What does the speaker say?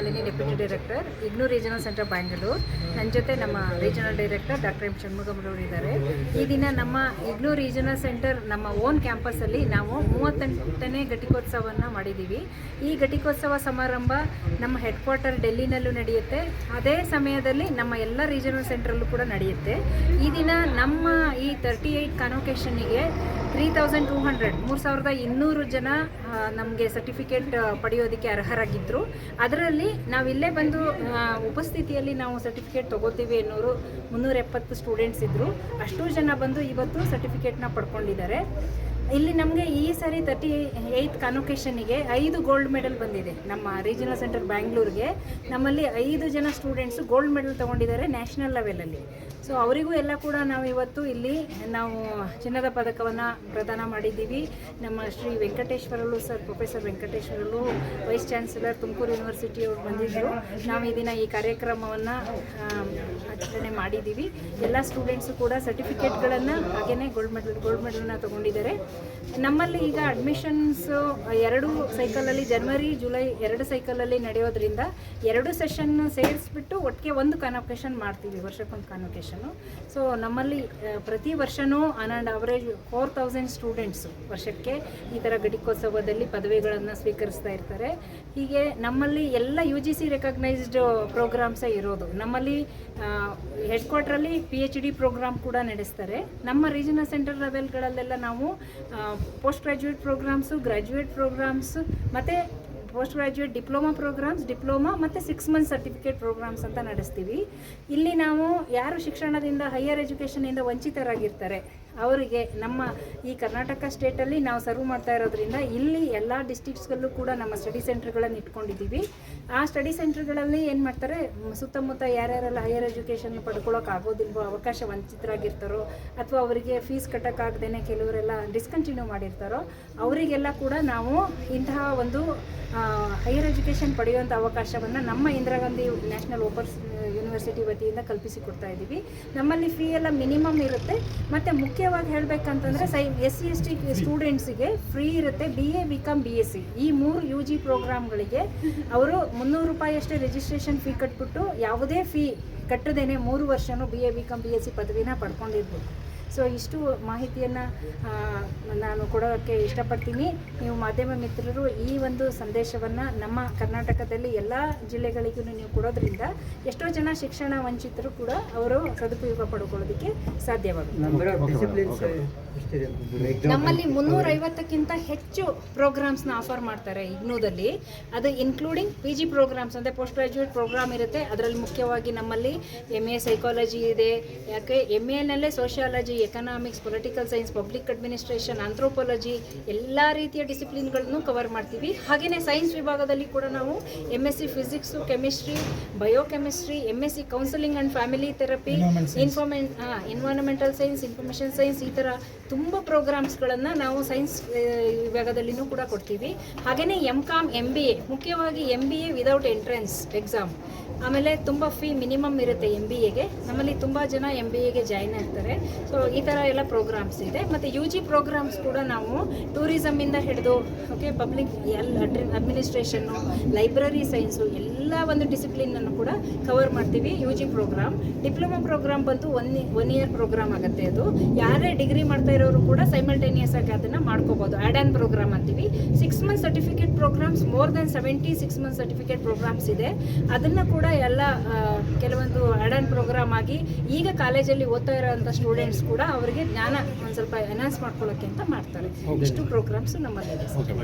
Doctor Hemamalini deputy director IGNOU regional centre Bangalore ನನ್ನ ಜೊತೆ ನಮ್ಮ ರೀಜನಲ್ ಡೈರೆಕ್ಟರ್ ಡಾಕ್ಟರ್ ಎಂ ಷಣ್ಮುಗಮ್ರವರು ಇದ್ದಾರೆ. ಈ ದಿನ ನಮ್ಮ ಇಗ್ನೂ ರೀಜನಲ್ ಸೆಂಟರ್ ನಮ್ಮ ಓನ್ ಕ್ಯಾಂಪಸ್ಸಲ್ಲಿ ನಾವು ಮೂವತ್ತೆಂಟನೇ ಘಟಿಕೋತ್ಸವವನ್ನು ಮಾಡಿದ್ದೀವಿ ಈ ಘಟಿಕೋತ್ಸವ ಸಮಾರಂಭ ನಮ್ಮ ಹೆಡ್ ಕ್ವಾರ್ಟರ್ ಡೆಲ್ಲಿನಲ್ಲೂ ನಡೆಯುತ್ತೆ. ಅದೇ ಸಮಯದಲ್ಲಿ ನಮ್ಮ ಎಲ್ಲ ರೀಜನಲ್ ಸೆಂಟ್ರಲ್ಲೂ ಕೂಡ ನಡೆಯುತ್ತೆ. ಈ ದಿನ ನಮ್ಮ ಈ ತರ್ಟಿ ಏಯ್ಟ್ ಕಾನ್ವೊಕೇಶನ್ನಿಗೆ ತ್ರೀ ತೌಸಂಡ್ ಟೂ ಹಂಡ್ರೆಡ್ ಮೂರು ಸಾವಿರದ ಇನ್ನೂರು ಜನ ನಮಗೆ ಸರ್ಟಿಫಿಕೇಟ್ ಪಡೆಯೋದಕ್ಕೆ ಅರ್ಹರಾಗಿದ್ದರು ಅದರಲ್ಲಿ ನಾವು ಇಲ್ಲೇ ಬಂದು ಉಪಸ್ಥಿತಿಯಲ್ಲಿ ನಾವು ಸರ್ಟಿಫಿಕೇಟ್ ತೊಗೋತೀವಿ ಅನ್ನೋರು ಮುನ್ನೂರ ಎಪ್ಪತ್ತು ಸ್ಟೂಡೆಂಟ್ಸ್ ಇದ್ದರು ಅಷ್ಟು ಜನ ಬಂದು ಇವತ್ತು ಸರ್ಟಿಫಿಕೇಟ್ನ ಪಡ್ಕೊಂಡಿದ್ದಾರೆ. ಇಲ್ಲಿ ನಮಗೆ ಈ ಸಾರಿ ತರ್ಟಿ ಏಯ್ತ್ ಕಾನ್ವೊಕೇಷನಿಗೆ ಐದು ಗೋಲ್ಡ್ ಮೆಡಲ್ ಬಂದಿದೆ ನಮ್ಮ ರೀಜನಲ್ ಸೆಂಟರ್ ಬ್ಯಾಂಗ್ಳೂರಿಗೆ ನಮ್ಮಲ್ಲಿ ಐದು ಜನ ಸ್ಟೂಡೆಂಟ್ಸು ಗೋಲ್ಡ್ ಮೆಡಲ್ ತೊಗೊಂಡಿದ್ದಾರೆ ನ್ಯಾಷನಲ್ ಲೆವೆಲಲ್ಲಿ ಸೊ ಅವರಿಗೂ ಎಲ್ಲ ಕೂಡ ನಾವು ಇವತ್ತು ಇಲ್ಲಿ ನಾವು ಚಿನ್ನದ ಪದಕವನ್ನು ಪ್ರದಾನ ಮಾಡಿದ್ದೀವಿ. ನಮ್ಮ Shri Venkateswarlu sir professor Venkateswarlu vice chancellor Tumakuru ಯೂನಿವರ್ಸಿಟಿಯವರು ಬಂದಿದ್ದರು ನಾವು ಈ ದಿನ ಈ ಕಾರ್ಯಕ್ರಮವನ್ನು ಆಚರಣೆ ಮಾಡಿದ್ದೀವಿ. ಎಲ್ಲ ಸ್ಟೂಡೆಂಟ್ಸು ಕೂಡ ಸರ್ಟಿಫಿಕೇಟ್ಗಳನ್ನು ಹಾಗೆಯೇ ಗೋಲ್ಡ್ ಮೆಡಲ್ ಗೋಲ್ಡ್ ಮೆಡಲನ್ನು ತೊಗೊಂಡಿದ್ದಾರೆ. ನಮ್ಮಲ್ಲಿ ಈಗ ಅಡ್ಮಿಷನ್ಸ್ ಎರಡು ಸೈಕಲಲ್ಲಿ ಜನವರಿ ಜುಲೈ ಎರಡು ಸೈಕಲಲ್ಲಿ ನಡೆಯೋದ್ರಿಂದ ಎರಡು ಸೆಷನ್ ಸೇರಿಸ್ಬಿಟ್ಟು ಒಟ್ಟಿಗೆ ಒಂದು ಕಾನ್ವೊಕೇಶನ್ ಮಾಡ್ತೀವಿ, ವರ್ಷಕ್ಕೊಂದು ಕಾನ್ವೊಕೇಶನು ಸೊ ನಮ್ಮಲ್ಲಿ ಪ್ರತಿ ವರ್ಷವೂ on and average four thousand students ವರ್ಷಕ್ಕೆ ಈ ಥರ ಘಟಿಕೋತ್ಸವದಲ್ಲಿ ಪದವಿಗಳನ್ನು ಸ್ವೀಕರಿಸ್ತಾ ಇರ್ತಾರೆ. ಹೀಗೆ ನಮ್ಮಲ್ಲಿ ಎಲ್ಲ ಯು ಜಿ ಸಿ ರೆಕಗ್ನೈಸ್ಡ್ ಪ್ರೋಗ್ರಾಮ್ಸೇ ಇರೋದು. ನಮ್ಮಲ್ಲಿ ಹೆಡ್ ಕ್ವಾರ್ಟ್ರಲ್ಲಿ ಪಿ ಎಚ್ ಡಿ ಪ್ರೋಗ್ರಾಮ್ ಕೂಡ ನಡೆಸ್ತಾರೆ. ನಮ್ಮ ರೀಜನಲ್ ಸೆಂಟರ್ ಲೆವೆಲ್ಗಳಲ್ಲೆಲ್ಲ ನಾವು post graduate programmes graduate programmes ಮತ್ತು post graduate diploma programmes diploma ಮತ್ತು ಸಿಕ್ಸ್ ಮಂತ್ ಸರ್ಟಿಫಿಕೇಟ್ ಪ್ರೋಗ್ರಾಮ್ಸ್ ಅಂತ ನಡೆಸ್ತೀವಿ. ಇಲ್ಲಿ ನಾವು ಯಾರು ಶಿಕ್ಷಣದಿಂದ ಹೈಯರ್ ಎಜುಕೇಷನಿಂದ ವಂಚಿತರಾಗಿರ್ತಾರೆ ಅವರಿಗೆ ನಮ್ಮ ಈ ಕರ್ನಾಟಕ ಸ್ಟೇಟಲ್ಲಿ ನಾವು ಸರ್ವ್ ಮಾಡ್ತಾ ಇರೋದ್ರಿಂದ ಇಲ್ಲಿ ಎಲ್ಲ ಡಿಸ್ಟಿಕ್ಸ್ಗಳಲ್ಲೂ ಕೂಡ ನಮ್ಮ ಸ್ಟಡಿ ಸೆಂಟರ್ಗಳನ್ನು ಇಟ್ಕೊಂಡಿದ್ದೀವಿ. ಆ ಸ್ಟಡಿ ಸೆಂಟರ್ಗಳಲ್ಲಿ ಏನು ಮಾಡ್ತಾರೆ ಸುತ್ತಮುತ್ತ ಯಾರ್ಯಾರೆಲ್ಲ ಹೈಯರ್ ಎಜುಕೇಷನ್ ಪಡ್ಕೊಳ್ಳೋಕೆ ಆಗೋದಿಲ್ವೋ, ಅವಕಾಶ ವಂಚಿತರಾಗಿರ್ತಾರೋ, ಅಥವಾ ಅವರಿಗೆ ಫೀಸ್ ಕಟ್ಟೋಕ್ಕಾಗ್ದೇ ಕೆಲವರೆಲ್ಲ ಡಿಸ್ಕಂಟಿನ್ಯೂ ಮಾಡಿರ್ತಾರೋ, ಅವರಿಗೆಲ್ಲ ಕೂಡ ನಾವು ಇಂತಹ ಒಂದು ಹೈಯರ್ ಎಜುಕೇಷನ್ ಪಡೆಯುವಂಥ ಅವಕಾಶವನ್ನು ನಮ್ಮ Indira Gandhi National Open University ವತಿಯಿಂದ ಕಲ್ಪಿಸಿಕೊಡ್ತಾ ಇದ್ದೀವಿ. ನಮ್ಮಲ್ಲಿ ಫೀ ಎಲ್ಲ ಮಿನಿಮಮ್ ಇರುತ್ತೆ. ಮತ್ತು ಮುಖ್ಯವಾಗಿ ಹೇಳಬೇಕಂತಂದರೆ ಸೈ ಎಸ್ ಸಿ ಎಸ್ ಟಿ ಸ್ಟೂಡೆಂಟ್ಸಿಗೆ ಫ್ರೀ ಇರುತ್ತೆ B A B com B S C ಈ ಮೂರು ಯು ಜಿ ಪ್ರೋಗ್ರಾಮ್ಗಳಿಗೆ ಅವರು ಮುನ್ನೂರು ರೂಪಾಯಿ ಅಷ್ಟೇ ರಿಜಿಸ್ಟ್ರೇಷನ್ ಫೀ ಕಟ್ಬಿಟ್ಟು ಯಾವುದೇ ಫೀ ಕಟ್ಟದೇನೆ ಮೂರು ವರ್ಷನೂ B A B com B S C ಪದವಿನ ಪಡ್ಕೊಂಡಿರ್ಬೋದು. ಸೊ ಇಷ್ಟು ಮಾಹಿತಿಯನ್ನು ನಾನು ಕೊಡೋಕ್ಕೆ ಇಷ್ಟಪಡ್ತೀನಿ. ನೀವು ಮಾಧ್ಯಮ ಮಿತ್ರರು ಈ ಒಂದು ಸಂದೇಶವನ್ನು ನಮ್ಮ ಕರ್ನಾಟಕದಲ್ಲಿ ಎಲ್ಲ ಜಿಲ್ಲೆಗಳಿಗೂ ನೀವು ಕೊಡೋದ್ರಿಂದ ಎಷ್ಟೋ ಜನ ಶಿಕ್ಷಣ ವಂಚಿತರು ಕೂಡ ಅವರು ಸದುಪಯೋಗ ಪಡ್ಕೊಳ್ಳೋದಕ್ಕೆ ಸಾಧ್ಯವಾಗುತ್ತೆ. ನಮ್ಮಲ್ಲಿ ಮುನ್ನೂರ ಐವತ್ತಕ್ಕಿಂತ ಹೆಚ್ಚು ಪ್ರೋಗ್ರಾಮ್ಸ್ನ ಆಫರ್ ಮಾಡ್ತಾರೆ ಇಗ್ನೋದಲ್ಲಿ ಅದು ಇನ್ಕ್ಲೂಡಿಂಗ್ ಪಿ ಜಿ ಪ್ರೋಗ್ರಾಮ್ಸ್ ಅಂದರೆ ಪೋಸ್ಟ್ ಗ್ರಾಜ್ಯುಯೇಟ್ ಪ್ರೋಗ್ರಾಮ್ ಇರುತ್ತೆ. ಅದರಲ್ಲಿ ಮುಖ್ಯವಾಗಿ ನಮ್ಮಲ್ಲಿ ಎಂ ಎ ಸೈಕಾಲಜಿ ಇದೆ ಯಾಕೆ M ಎನಲ್ಲೇ sociology economics political science public administration anthropology ಎಲ್ಲ ರೀತಿಯ ಡಿಸಿಪ್ಲಿನ್ಗಳನ್ನು ಕವರ್ ಮಾಡ್ತೀವಿ. ಹಾಗೆಯೇ ಸೈನ್ಸ್ ವಿಭಾಗದಲ್ಲಿ ಕೂಡ ನಾವು M S C physics chemistry biochemistry M S C counselling and family therapy information environmental science information science ಈ ಥರ ತುಂಬ ಪ್ರೋಗ್ರಾಮ್ಸ್ಗಳನ್ನು ನಾವು ಸೈನ್ಸ್ ವಿಭಾಗದಲ್ಲಿನೂ ಕೂಡ ಕೊಡ್ತೀವಿ. ಹಾಗೆಯೇ M com M B A ಮುಖ್ಯವಾಗಿ M B A without entrance exam ಆಮೇಲೆ ತುಂಬ ಫೀ ಮಿನಿಮಮ್ ಇರುತ್ತೆ ಎಂ ಬಿ ಎಗೆ ನಮ್ಮಲ್ಲಿ ತುಂಬ ಜನ ಎಂ ಬಿ ಎಗೆ ಜಾಯ್ನ್ ಆಗ್ತಾರೆ. ಸೊ ಈ ಥರ ಎಲ್ಲ ಪ್ರೋಗ್ರಾಮ್ಸ್ ಇದೆ. ಮತ್ತು ಯು ಜಿ ಪ್ರೋಗ್ರಾಮ್ಸ್ ಕೂಡ ನಾವು ಟೂರಿಸಮಿಂದ ಹಿಡಿದು ಓಕೆ ಪಬ್ಲಿಕ್ ಎಲ್ ಅಡ್ಮಿನಿಸ್ಟ್ರೇಷನ್ನು ಲೈಬ್ರರಿ ಸೈನ್ಸು ಎಲ್ಲ ಒಂದು ಡಿಸಿಪ್ಲಿನನ್ನು ಕೂಡ ಕವರ್ ಮಾಡ್ತೀವಿ U G program diploma program ಬಂತು ಒನ್ ಒನ್ ಇಯರ್ ಪ್ರೋಗ್ರಾಮ್ ಆಗುತ್ತೆ ಅದು. ಯಾರೇ ಡಿಗ್ರಿ ಮಾಡ್ತಾ ಇರೋರು ಕೂಡ ಸೈಮಲ್ಟೇನಿಯಸ್ ಆಗಿ ಅದನ್ನು ಮಾಡ್ಕೋಬೋದು. ಆ್ಯಡ್ ಆನ್ ಪ್ರೋಗ್ರಾಮ್ ಅಂತೀವಿ. Six month certificate programs more than seventy six month certificate programs ಇದೆ. ಅದನ್ನು ಕೂಡ ಎಲ್ಲ ಕೆಲವೊಂದು ಆ್ಯಡ್ ಆನ್ ಪ್ರೋಗ್ರಾಮ್ ಆಗಿ ಈಗ ಕಾಲೇಜಲ್ಲಿ ಓದ್ತಾ ಇರೋವಂಥ ಸ್ಟೂಡೆಂಟ್ಸ್ ಕೂಡ ಅವರಿಗೆ ಜ್ಞಾನ ಒಂದು ಸ್ವಲ್ಪ ಎನ್ಹಾನ್ಸ್ ಮಾಡ್ಕೊಳ್ಳೋಕ್ಕೆ ಅಂತ ಮಾಡ್ತಾರೆ. ಇಷ್ಟು ಪ್ರೋಗ್ರಾಮ್ಸ್ ನಮ್ಮಲ್ಲಿದೆ ಓಕೆ